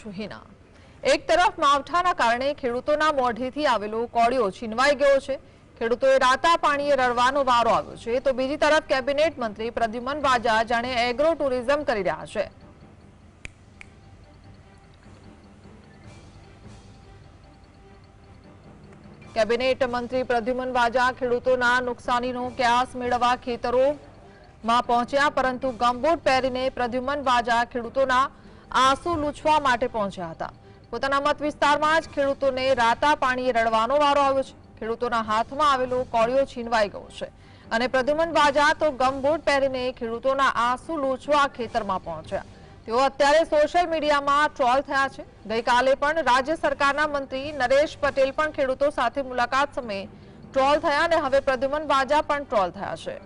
છું હિના. એક તરફ માવઠાના કારણે ખેડૂતોના મોઢેથી આવેલો કોળિયો છીનવાઈ ગયો છે. ખેડૂતોએ રાતા પાણીએ રડવાનો વારો આવ્યો છે. તો બીજી તરફ કેબિનેટ મંત્રી પ્રદ્યુમન વાજા જાણે એગ્રો ટુરિઝમ કરી રહ્યા છે. કેબિનેટ મંત્રી પ્રદ્યુમન બાજા ખેડૂતોના નુકસાનીનો ક્યાસ મેળવવા ખેતરોમાં પહોંચ્યા, પરંતુ ગમબૂટ પહેરીને પ્રદ્યુમન વાજા ખેડૂતોના આંસુ લૂછવા માટે પહોંચ્યા હતા. પોતાના મત વિસ્તારમાં જ ખેડૂતોને રાતા પાણીએ રડવાનો વારો આવ્યો છે. ખેડૂતોના હાથમાં આવેલો કોળિયો છીનવાઈ ગયો છે અને પ્રદ્યુમન વાજા તો ગમબૂટ પહેરીને ખેડૂતોના આંસુ લૂછવા ખેતરમાં પહોંચ્યા. તેઓ અત્યારે સોશિયલ મીડિયામાં ટ્રોલ થયા છે. ગઈકાલે પણ રાજ્ય સરકારના મંત્રી નરેશ પટેલ પણ ખેડૂતો સાથે મુલાકાત સમયે ટ્રોલ થયા અને હવે પ્રદ્યુમન વાજા પણ ટ્રોલ થયા છે.